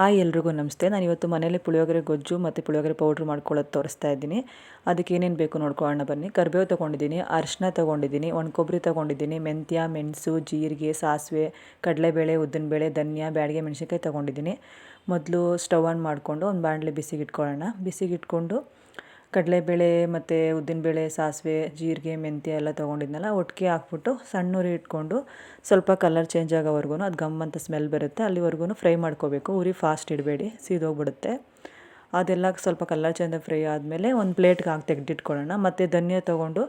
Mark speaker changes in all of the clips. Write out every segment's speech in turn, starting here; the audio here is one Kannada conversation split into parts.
Speaker 1: ಹಾಯ್ ಎಲ್ರಿಗೂ ನಮಸ್ತೆ. ನಾನು ಇವತ್ತು ಮನೇಲಿ ಪುಳಿಯೋಗರೆ ಗೊಜ್ಜು ಮತ್ತು ಪುಳಿಯೋಗರೆ ಪೌಡ್ರ್ ಮಾಡ್ಕೊಳ್ಳೋದು ತೋರಿಸ್ತಾ ಇದ್ದೀನಿ. ಅದಕ್ಕೆ ಏನೇನು ಬೇಕು ನೋಡ್ಕೊಳ್ಳೋಣ ಬನ್ನಿ. ಕರ್ಬೇವು ತೊಗೊಂಡಿದ್ದೀನಿ ಅರಿಶಿನ ತೊಗೊಂಡಿದ್ದೀನಿ ಒಣ ಕೊಬ್ಬರಿ ತೊಗೊಂಡಿದ್ದೀನಿ, ಮೆಂತ್ಯ, ಮೆಣಸು, ಜೀರಿಗೆ, ಸಾಸಿವೆ, ಕಡಲೆಬೇಳೆ, ಉದ್ದಿನಬೇಳೆ, ಧನ್ಯ, ಬ್ಯಾಡಿಗೆ ಮೆಣಸಿನ್ಕಾಯಿ ತೊಗೊಂಡಿದ್ದೀನಿ. ಮೊದಲು ಸ್ಟವ್ ಆನ್ ಮಾಡಿಕೊಂಡು ಒಂದು ಬಾಣಲೆ ಬಿಸಿಗೆ ಇಟ್ಕೊಳ್ಳೋಣ ಬಿಸಿಗೆ ಇಟ್ಕೊಂಡು ಕಡಲೆಬೇಳೆ ಮತ್ತು ಉದ್ದಿನಬೇಳೆ, ಸಾಸಿವೆ, ಜೀರಿಗೆ, ಮೆಂತ್ಯ ಎಲ್ಲ ತೊಗೊಂಡಿದ್ನಲ್ಲ, ಒಟ್ಟಿಗೆ ಹಾಕ್ಬಿಟ್ಟು ಸಣ್ಣ ಉರಿ ಇಟ್ಕೊಂಡು ಸ್ವಲ್ಪ ಕಲರ್ ಚೇಂಜ್ ಆಗೋವರೆಗೂ ಅದು ಗಮ್ ಅಂತ ಸ್ಮೆಲ್ ಬರುತ್ತೆ ಅಲ್ಲಿವರೆಗೂ ಫ್ರೈ ಮಾಡ್ಕೋಬೇಕು. ಉರಿ ಫಾಸ್ಟ್ ಇಡಬೇಡಿ, ಸೀದೋಗ್ಬಿಡುತ್ತೆ. ಅದೆಲ್ಲ ಸ್ವಲ್ಪ ಕಲರ್ ಚೇಂಜ್ ಫ್ರೈ ಆದಮೇಲೆ ಒಂದು ಪ್ಲೇಟ್ಗೆ ಹಾಕಿ ತೆಗೆದಿಟ್ಕೊಳ್ಳೋಣ. ಮತ್ತು ಧನಿಯಾ ತೊಗೊಂಡು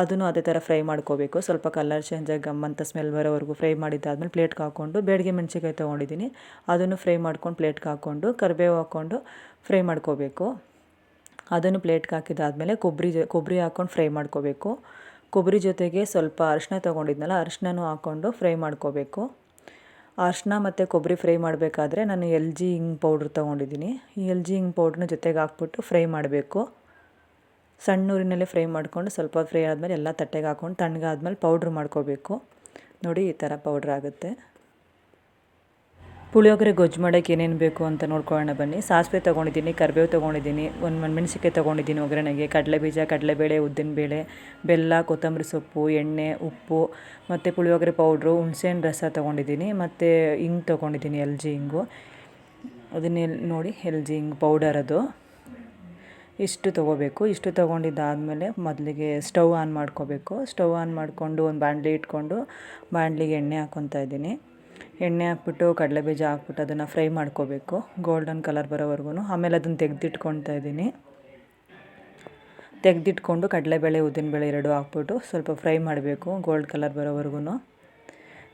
Speaker 1: ಅದನ್ನು ಅದೇ ಥರ ಫ್ರೈ ಮಾಡ್ಕೋಬೇಕು. ಸ್ವಲ್ಪ ಕಲರ್ ಚೇಂಜ್ ಆಗಿ ಗಮ್ಮಂತ ಸ್ಮೆಲ್ ಬರೋವರೆಗೂ ಫ್ರೈ ಮಾಡಿದ್ದಾದ್ಮೇಲೆ ಪ್ಲೇಟ್ಗೆ ಹಾಕ್ಕೊಂಡು ಬೇಡಿಗೆ ಮೆಣಸಿನ್ಕಾಯಿ ತೊಗೊಂಡಿದ್ದೀನಿ. ಅದನ್ನು ಫ್ರೈ ಮಾಡ್ಕೊಂಡು ಪ್ಲೇಟ್ಗೆ ಹಾಕ್ಕೊಂಡು, ಕರಿಬೇವು ಹಾಕ್ಕೊಂಡು ಫ್ರೈ ಮಾಡ್ಕೋಬೇಕು. ಅದನ್ನು ಪ್ಲೇಟ್ಗೆ ಹಾಕಿದಾದ್ಮೇಲೆ ಕೊಬ್ಬರಿ ಜೊ, ಕೊಬ್ಬರಿ ಹಾಕ್ಕೊಂಡು ಫ್ರೈ ಮಾಡ್ಕೋಬೇಕು. ಕೊಬ್ಬರಿ ಜೊತೆಗೆ ಸ್ವಲ್ಪ ಅರಿಶಿನ ತೊಗೊಂಡಿದ್ನಲ್ಲ ಅರಿಶಿನೂ ಹಾಕ್ಕೊಂಡು ಫ್ರೈ ಮಾಡ್ಕೋಬೇಕು. ಅರಿಶಿನ ಮತ್ತು ಕೊಬ್ಬರಿ ಫ್ರೈ ಮಾಡಬೇಕಾದ್ರೆ ನಾನು ಎಲ್ ಜಿ ಹಿಂಗ್ ಪೌಡ್ರ್ ತೊಗೊಂಡಿದ್ದೀನಿ. ಈ ಎಲ್ ಜಿ ಹಿಂಗ್ ಪೌಡ್ರನ್ನ ಜೊತೆಗೆ ಹಾಕ್ಬಿಟ್ಟು ಫ್ರೈ ಮಾಡಬೇಕು. ಸಣ್ಣ ಊರಿನಲ್ಲೇ ಫ್ರೈ ಮಾಡಿಕೊಂಡು ಸ್ವಲ್ಪ ಫ್ರೈ ಆದಮೇಲೆ ಎಲ್ಲ ತಟ್ಟೆಗೆ ಹಾಕ್ಕೊಂಡು ತಣ್ಣಗಾದ್ಮೇಲೆ ಪೌಡ್ರ್ ಮಾಡ್ಕೋಬೇಕು. ನೋಡಿ ಈ ಥರ ಪೌಡ್ರ್ ಆಗುತ್ತೆ. ಪುಳಿಯೋಗರೆ ಗೊಜ್ಜು ಮಾಡೋಕ್ಕೆ ಏನೇನು ಬೇಕು ಅಂತ ನೋಡ್ಕೊಳ್ಳೋಣ ಬನ್ನಿ. ಸಾಸಿವೆ ತೊಗೊಂಡಿದ್ದೀನಿ, ಕರಿಬೇವು ತೊಗೊಂಡಿದ್ದೀನಿ, ಒಂದು ಮೆಣಸಿನ್ಕಾಯಿ ತೊಗೊಂಡಿದ್ದೀನಿ ಒಗ್ಗರಣೆಗೆ ಕಡಲೆ ಬೀಜ ಕಡಲೆಬೇಳೆ, ಉದ್ದಿನಬೇಳೆ, ಬೆಲ್ಲ, ಕೊತ್ತಂಬರಿ ಸೊಪ್ಪು, ಎಣ್ಣೆ, ಉಪ್ಪು, ಮತ್ತು ಪುಳಿಯೋಗರೆ ಪೌಡ್ರು, ಹುಣ್ಸೆಹಣ್ಣು ರಸ ತೊಗೊಂಡಿದ್ದೀನಿ, ಮತ್ತು ಹಿಂಗ್ ತೊಗೊಂಡಿದ್ದೀನಿ, ಎಲ್ ಜಿ ಹಿಂಗು ಅದನ್ನೆಲ್ಲ ನೋಡಿ, ಎಲ್ ಜಿ ಹಿಂಗ್ ಪೌಡರ್ ಅದು. ಇಷ್ಟು ತೊಗೋಬೇಕು. ಇಷ್ಟು ತೊಗೊಂಡಿದ್ದಾದಮೇಲೆ ಮೊದಲಿಗೆ ಸ್ಟವ್ ಆನ್ ಮಾಡ್ಕೋಬೇಕು. ಸ್ಟವ್ ಆನ್ ಮಾಡಿಕೊಂಡು ಒಂದು ಬಾಣಲಿ ಇಟ್ಕೊಂಡು ಬಾಣಲಿಗೆ ಎಣ್ಣೆ ಹಾಕ್ಕೊತಾ ಇದ್ದೀನಿ. ಎಣ್ಣೆ ಹಾಕ್ಬಿಟ್ಟು ಕಡಲೆಬೀಜ ಹಾಕ್ಬಿಟ್ಟು ಅದನ್ನು ಫ್ರೈ ಮಾಡ್ಕೋಬೇಕು. ಗೋಲ್ಡನ್ ಕಲರ್ ಬರೋವರೆಗೂ ಆಮೇಲೆ ಅದನ್ನು ತೆಗೆದಿಟ್ಕೊಳ್ತಾ ಇದ್ದೀನಿ. ತೆಗೆದಿಟ್ಕೊಂಡು ಕಡಲೆಬೇಳೆ, ಉದ್ದಿನಬೇಳೆ ಎರಡು ಹಾಕ್ಬಿಟ್ಟು ಸ್ವಲ್ಪ ಫ್ರೈ ಮಾಡಬೇಕು ಗೋಲ್ಡ್ ಕಲರ್ ಬರೋವರೆಗೂ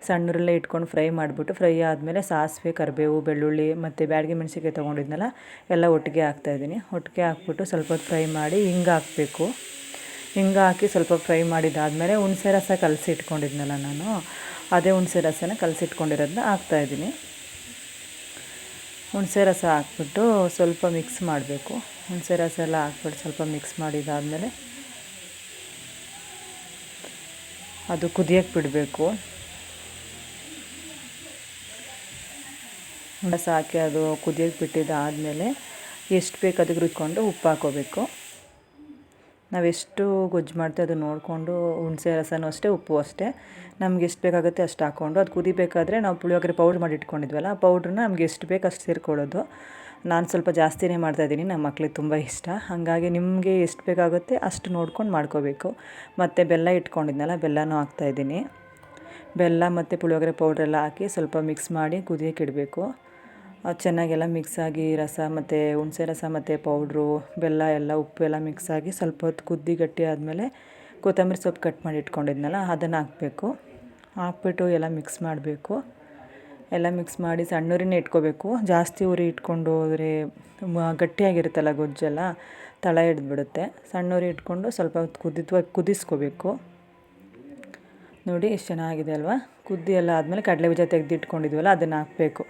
Speaker 1: ಸಣ್ಣರಲ್ಲೇ ಇಟ್ಕೊಂಡು ಫ್ರೈ ಮಾಡಿಬಿಟ್ಟು, ಫ್ರೈ ಆದಮೇಲೆ ಸಾಸಿವೆ, ಕರಿಬೇವು, ಬೆಳ್ಳುಳ್ಳಿ ಮತ್ತು ಬ್ಯಾಡಗಿ ಮೆಣಸಿಕಾಯಿ ತೊಗೊಂಡಿದ್ನಲ್ಲ, ಎಲ್ಲ ಒಟ್ಟಿಗೆ ಹಾಕ್ತಾಯಿದ್ದೀನಿ ಒಟ್ಟಿಗೆ ಹಾಕ್ಬಿಟ್ಟು ಸ್ವಲ್ಪ ಫ್ರೈ ಮಾಡಿ ಹಿಂಗೆ ಹಾಕಬೇಕು. ಹಿಂಗೆ ಹಾಕಿ ಸ್ವಲ್ಪ ಫ್ರೈ ಮಾಡಿದ್ದಾದಮೇಲೆ ಹುಣಸೆ ರಸ ಕಲಸಿ ಇಟ್ಕೊಂಡಿದ್ನಲ್ಲ ನಾನು. ಅದೇ ಹುಣಸೆ ರಸನ ಕಲಸಿಟ್ಕೊಂಡಿರೋದನ್ನ ಹಾಕ್ತಾಯಿದ್ದೀನಿ ಹುಣಸೆ ರಸ ಹಾಕ್ಬಿಟ್ಟು ಸ್ವಲ್ಪ ಮಿಕ್ಸ್ ಮಾಡಬೇಕು. ಹುಣಸೆ ರಸ ಎಲ್ಲ ಹಾಕ್ಬಿಟ್ಟು ಸ್ವಲ್ಪ ಮಿಕ್ಸ್ ಮಾಡಿದಾದಮೇಲೆ ಅದು ಕುದಿಯೋಕ್ಕೆ ಬಿಡಬೇಕು. ಹುಣಸ ಹಾಕಿ ಅದು ಕುದಿಯೋಕ್ಕೆ ಬಿಟ್ಟಿದ್ದಾದಮೇಲೆ ಎಷ್ಟು ಬೇಕು ಅದಕ್ಕೆ ರುಚ್ಕೊಂಡು ಉಪ್ಪು ಹಾಕೋಬೇಕು. ನಾವು ಎಷ್ಟು ಗೊಜ್ಜು ಮಾಡ್ತೀವಿ ಅದು ನೋಡಿಕೊಂಡು ಹುಣಸೆ ರಸನೂ ಅಷ್ಟೇ, ಉಪ್ಪು ಅಷ್ಟೇ. ನಮ್ಗೆ ಎಷ್ಟು ಬೇಕಾಗುತ್ತೆ ಅಷ್ಟು ಹಾಕ್ಕೊಂಡು ಅದು ಕುದಿಬೇಕಾದ್ರೆ ನಾವು ಪುಳಿಯೋಗರೆ ಪೌಡ್ರ್ ಮಾಡಿ ಇಟ್ಕೊಂಡಿದ್ವಲ್ಲ, ಆ ಪೌಡ್ರನ್ನ ನಮ್ಗೆ ಎಷ್ಟು ಬೇಕು ಅಷ್ಟು ಸೇರಿಕೊಳ್ಳೋದು. ನಾನು ಸ್ವಲ್ಪ ಜಾಸ್ತಿನೇ ಮಾಡ್ತಾಯಿದ್ದೀನಿ ನಮ್ಮ ಮಕ್ಳಿಗೆ ತುಂಬ ಇಷ್ಟ. ಹಾಗಾಗಿ ನಿಮಗೆ ಎಷ್ಟು ಬೇಕಾಗುತ್ತೆ ಅಷ್ಟು ನೋಡ್ಕೊಂಡು ಮಾಡ್ಕೋಬೇಕು. ಮತ್ತು ಬೆಲ್ಲ ಇಟ್ಕೊಂಡಿದ್ನಲ್ಲ, ಬೆಲ್ಲನೂ ಹಾಕ್ತಾಯಿದ್ದೀನಿ ಬೆಲ್ಲ ಮತ್ತು ಪುಳಿಯೋಗರೆ ಪೌಡ್ರೆಲ್ಲ ಹಾಕಿ ಸ್ವಲ್ಪ ಮಿಕ್ಸ್ ಮಾಡಿ ಕುದಿಯೋಕೆ ಇಡಬೇಕು. ಚೆನ್ನಾಗೆಲ್ಲ ಮಿಕ್ಸಾಗಿ ರಸ ಮತ್ತು ಹುಣಸೆ ರಸ ಮತ್ತು ಪೌಡ್ರು ಬೆಲ್ಲ ಎಲ್ಲ, ಉಪ್ಪು ಎಲ್ಲ ಮಿಕ್ಸಾಗಿ ಸ್ವಲ್ಪ ಹೊತ್ತು ಕುದ್ದಿ ಗಟ್ಟಿ ಆದಮೇಲೆ ಕೊತ್ತಂಬರಿ ಸೊಪ್ಪು ಕಟ್ ಮಾಡಿ ಇಟ್ಕೊಂಡಿದ್ನಲ್ಲ, ಅದನ್ನು ಹಾಕಬೇಕು. ಹಾಕ್ಬಿಟ್ಟು ಎಲ್ಲ ಮಿಕ್ಸ್ ಮಾಡಬೇಕು. ಎಲ್ಲ ಮಿಕ್ಸ್ ಮಾಡಿ ಸಣ್ಣೂರಿನೇ ಇಟ್ಕೋಬೇಕು. ಜಾಸ್ತಿ ಉರಿ ಇಟ್ಕೊಂಡು ಹೋದರೆ ಗಟ್ಟಿಯಾಗಿರುತ್ತಲ್ಲ ಗೊಜ್ಜೆಲ್ಲ, ತಳ ಹಿಡಿದ್ಬಿಡುತ್ತೆ. ಸಣ್ಣೂರಿ ಇಟ್ಕೊಂಡು ಸ್ವಲ್ಪ ಹೊತ್ತು ಕುದಿದ್ವ ಕುದಿಸ್ಕೋಬೇಕು. ನೋಡಿ ಎಷ್ಟು ಚೆನ್ನಾಗಿದೆ ಅಲ್ವಾ? ಕುದ್ದಿ ಎಲ್ಲ ಆದಮೇಲೆ ಕಡಲೆಬೀಜ ತೆಗೆದಿಟ್ಕೊಂಡಿದ್ವಲ್ಲ, ಅದನ್ನು ಹಾಕಬೇಕು.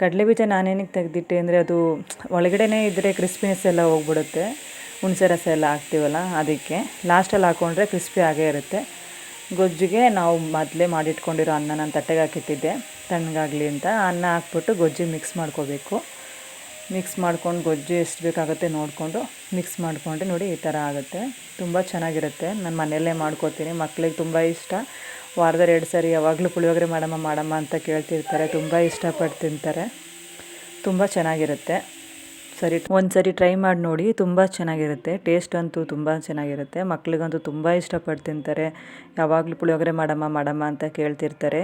Speaker 1: ಕಡಲೆಬೀಜ ನಾನೇನಕ್ಕೆ ತೆಗೆದಿಟ್ಟೆ ಅಂದರೆ ಅದು ಒಳಗಡೆನೇ ಇದ್ದರೆ ಕ್ರಿಸ್ಪಿನೆಸ್ ಎಲ್ಲ ಹೋಗ್ಬಿಡುತ್ತೆ. ಹುಣಸೆ ರಸ ಎಲ್ಲ ಹಾಕ್ತೀವಲ್ಲ, ಅದಕ್ಕೆ. ಲಾಸ್ಟಲ್ಲಿ ಹಾಕ್ಕೊಂಡ್ರೆ ಕ್ರಿಸ್ಪಿ ಆಗೇ ಇರುತ್ತೆ. ಗೊಜ್ಜಿಗೆ ನಾವು ಮೊದಲೇ ಮಾಡಿಟ್ಕೊಂಡಿರೋ ಅನ್ನ ನಾನು ತಟ್ಟೆಗೆ ಹಾಕಿಟ್ಟಿದ್ದೆ. ತಣ್ಣಗಾಗಲಿ ಅಂತ ಅನ್ನ ಹಾಕ್ಬಿಟ್ಟು ಗೊಜ್ಜಿಗೆ ಮಿಕ್ಸ್ ಮಾಡ್ಕೋಬೇಕು. ಮಿಕ್ಸ್ ಮಾಡ್ಕೊಂಡು ಗೊಜ್ಜು ಎಷ್ಟು ಬೇಕಾಗುತ್ತೆ ನೋಡಿಕೊಂಡು ಮಿಕ್ಸ್ ಮಾಡಿಕೊಂಡ್ರೆ ನೋಡಿ ಈ ಥರ ಆಗುತ್ತೆ. ತುಂಬ ಚೆನ್ನಾಗಿರುತ್ತೆ. ನಾನು ಮನೆಯಲ್ಲೇ ಮಾಡ್ಕೋತೀನಿ. ಮಕ್ಳಿಗೆ ತುಂಬ ಇಷ್ಟ. ವಾರದಲ್ಲಿ ಎರಡು ಸಾರಿ ಯಾವಾಗಲೂ ಪುಳಿಯೋಗರೆ ಮಾಡಮ್ಮ ಮಾಡಮ್ಮ ಅಂತ ಕೇಳ್ತಿರ್ತಾರೆ. ತುಂಬ ಇಷ್ಟಪಟ್ಟು ತಿಂತಾರೆ. ತುಂಬ ಚೆನ್ನಾಗಿರುತ್ತೆ. ಸರಿ, ಒಂದು ಸರಿ ಟ್ರೈ ಮಾಡಿ ನೋಡಿ. ತುಂಬ ಚೆನ್ನಾಗಿರುತ್ತೆ. ಟೇಸ್ಟ್ ಅಂತೂ ತುಂಬ ಚೆನ್ನಾಗಿರುತ್ತೆ. ಮಕ್ಳಿಗಂತೂ ತುಂಬ ಇಷ್ಟಪಟ್ಟು ತಿಂತಾರೆ. ಯಾವಾಗಲೂ ಪುಳಿಯೋಗರೆ ಮಾಡಮ್ಮ ಮಾಡಮ್ಮ ಅಂತ ಕೇಳ್ತಿರ್ತಾರೆ.